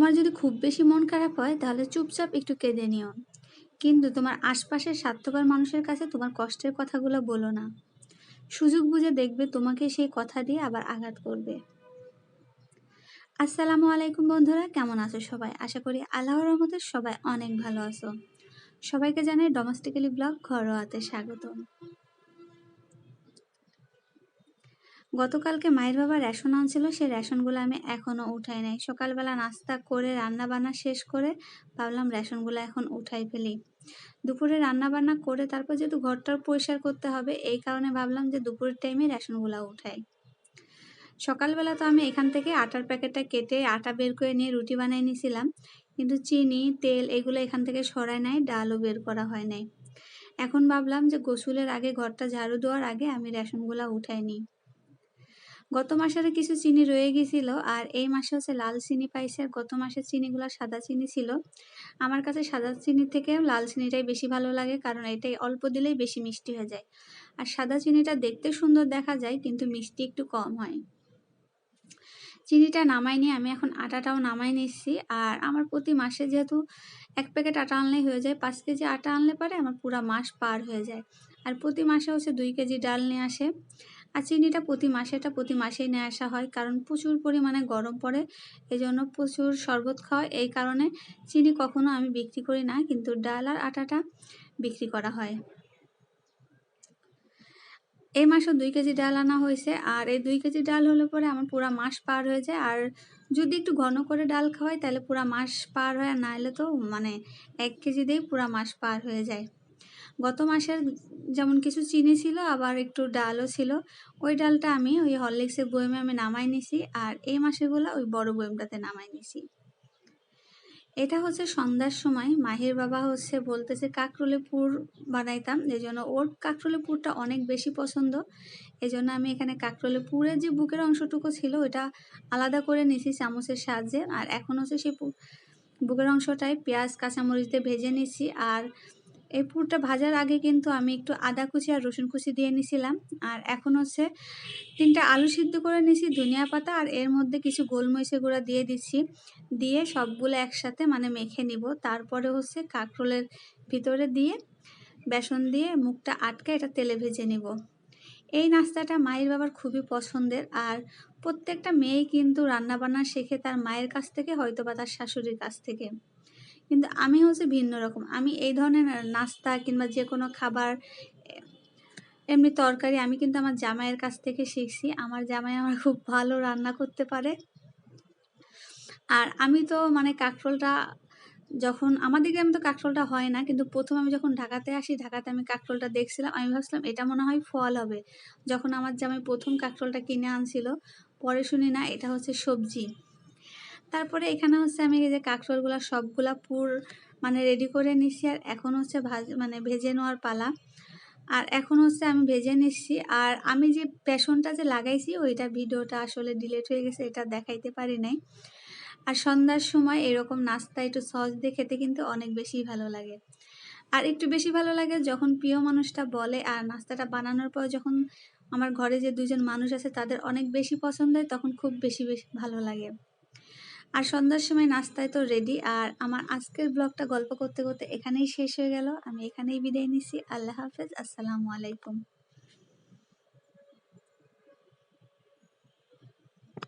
তোমার যদি খুব বেশি মন খারাপ হয়, তাহলে চুপচাপ একটু কেঁদে নিও। কিন্তু তোমার আশপাশের স্বার্থপর মানুষের কাছে তোমার কষ্টের কথাগুলো বলো না। সুযোগ বুঝে দেখবে তোমাকে সেই কথা দিয়ে আবার আঘাত করবে। আসসালামু আলাইকুম বন্ধুরা, কেমন আছো সবাই? আশা করি আল্লাহর রহমতে সবাই অনেক ভালো আছো। সবাইকে জানাই ডোমেস্টিক্যালি ব্লগ ঘরোয়াতে স্বাগতম। গতকালকে মায়ের বাবা রেশন আনছিল, সেই রেশনগুলো আমি এখনও উঠাই নাই। সকালবেলা নাস্তা করে রান্না বান্না শেষ করে ভাবলাম রেশনগুলো এখন উঠাই ফেলি। দুপুরে রান্না বান্না করে তারপর যেহেতু ঘরটার পরিষ্কার করতে হবে, এই কারণে ভাবলাম যে দুপুরের টাইমে রেশনগুলো উঠাই। সকালবেলা তো আমি এখান থেকে আটার প্যাকেটটা কেটে আটা বের করে নিয়ে রুটি বানিয়ে নিয়েছিলাম, কিন্তু চিনি, তেল এগুলো এখান থেকে সরাই নাই, ডালও বের করা হয় নাই। এখন ভাবলাম যে গোসলের আগে, ঘরটা ঝাড়ু দেওয়ার আগে আমি রেশনগুলো উঠাই নিই। গত মাসের কিছু চিনি রয়ে গেছিল, আর এই মাসে হচ্ছে লাল চিনি পাইছে। আর গত মাসের চিনিগুলো সাদা চিনি ছিল। আমার কাছে সাদা চিনি থেকে লাল চিনিটাই বেশি ভালো লাগে, কারণ এটাই অল্প দিলেই বেশি মিষ্টি হয়ে যায়। আর সাদা চিনিটা দেখতে সুন্দর দেখা যায়, কিন্তু মিষ্টি একটু কম হয়। চিনিটা নামাই নিয়ে আমি এখন আটাটাও নামাই নিচ্ছি। আর আমার প্রতি মাসে যেহেতু এক প্যাকেট আটা আনলেই হয়ে যায়, পাঁচ কেজি আটা আনলে পারে আমার পুরো মাস পার হয়ে যায়। আর প্রতি মাসে হচ্ছে দুই কেজি ডাল নিয়ে আসে। আর চিনিটা প্রতি মাসে, এটা প্রতি মাসেই নিয়ে আসা হয় কারণ প্রচুর পরিমাণে গরম পড়ে এই জন্য প্রচুর শরবত খাওয়া এই কারণে চিনি কখনো আমি বিক্রি করি না, কিন্তু ডাল আর আটাটা বিক্রি করা হয়। এই মাসও দুই কেজি ডাল আনা হয়েছে আর এই দুই কেজি ডাল হলে পরে আমার পুরা মাস পার হয়ে যায়। আর যদি একটু ঘন করে ডাল খাওয়াই তাহলে পুরা মাস পার হয় আর না হলে তো মানে এক কেজি দিয়েই পুরা মাস পার হয়ে যায়। গত মাসের যেমন কিছু চিনি ছিল, আবার একটু ডালও ছিল। ওই ডালটা আমি ওই হরলিক্সের বয়মে আমি নামাই নিছি, আর এই মাসেগুলো ওই বড় বয়মটাতে নামাই নিছি। এটা হচ্ছে সন্ধ্যার সময়। মাহির বাবা হচ্ছে বলতেছে কাকরুলে পুর বানাইতাম, এই জন্য ওর কাকরুলে পুরটা অনেক বেশি পছন্দ। এই জন্য আমি এখানে কাকরুলে পুরের যে বুকের অংশটুকু ছিল ওটা আলাদা করে নিছি চামচের সাহায্যে। আর এখন হচ্ছে সেই বুকের অংশটাই পেঁয়াজ, কাঁচামরিচ দিয়ে ভেজে নিছি। আর এই পুরটা ভাজার আগে কিন্তু আমি একটু আদা কুচি আর রসুন কুচি দিয়ে নিছিলাম। আর এখন হচ্ছে তিনটা আলু সিদ্ধ করে নিছি, ধনিয়া পাতা আর এর মধ্যে কিছু গোলমরিচের গুঁড়া দিয়ে দিচ্ছি। দিয়ে সবগুলো একসাথে মানে মেখে নিব। তারপরে হচ্ছে কাঁকরোলের ভিতরে দিয়ে বেসন দিয়ে মুখটা আটকে এটা তেলে ভেজে নিব। এই নাস্তাটা মায়ের বাবার খুবই পছন্দের। আর প্রত্যেকটা মেয়েই কিন্তু রান্নাবান্না শেখে তার মায়ের কাছ থেকে হয়তো বা তার শাশুড়ির কাছ থেকে। কিন্তু আমি হচ্ছে ভিন্ন রকম। আমি এই ধরনের নাস্তা কিংবা যে কোনো খাবার এমনি তরকারি আমি কিন্তু আমার জামাইয়ের কাছ থেকে শিখছি। আমার জামাই আমার খুব ভালো রান্না করতে পারে। আর আমি তো মানে কাঁকরোলটা যখন, আমাদের গ্রামে তো কাঁকরোলটা হয় না, কিন্তু প্রথম আমি যখন ঢাকাতে আসি, ঢাকাতে আমি কাঁকরোলটা দেখছিলাম, আমি ভাবছিলাম এটা মনে হয় ফল হবে। যখন আমার জামাই প্রথম কাঁকরোলটা কিনে আনছিল, পরে শুনি না, এটা হচ্ছে সবজি। তারপরে এখানে হচ্ছে আমি এই যে কাঁকরোলগুলো সবগুলা পুর মানে রেডি করে নিচ্ছি আর এখন হচ্ছে ভাজ মানে ভেজে নেওয়ার পালা। আর এখন হচ্ছে আমি ভেজে নিচ্ছি আর আমি যে পেশনটা যে লাগাইছি ওইটা ভিডিওটা আসলে ডিলেট হয়ে গেছে, এটা দেখাইতে পারি নাই। আর সন্ধ্যার সময় এরকম নাস্তা একটু সস দিয়ে খেতে কিন্তু অনেক বেশি ভালো লাগে। আর একটু বেশি ভালো লাগে যখন প্রিয় মানুষটা বলে আর নাস্তাটা বানানোর পর যখন আমার ঘরে যে দুজন মানুষ আছে তাদের অনেক বেশি পছন্দ হয় তখন খুব বেশি বেশি ভালো লাগে। আর সন্ধ্যার সময় নাস্তায় তো রেডি আর আমার আজকের ব্লগটা গল্প করতে করতে এখানেই শেষ হয়ে গেল। আমি এখানেই বিদায় নিছি আল্লাহ হাফেজ। আসসালামু আলাইকুম।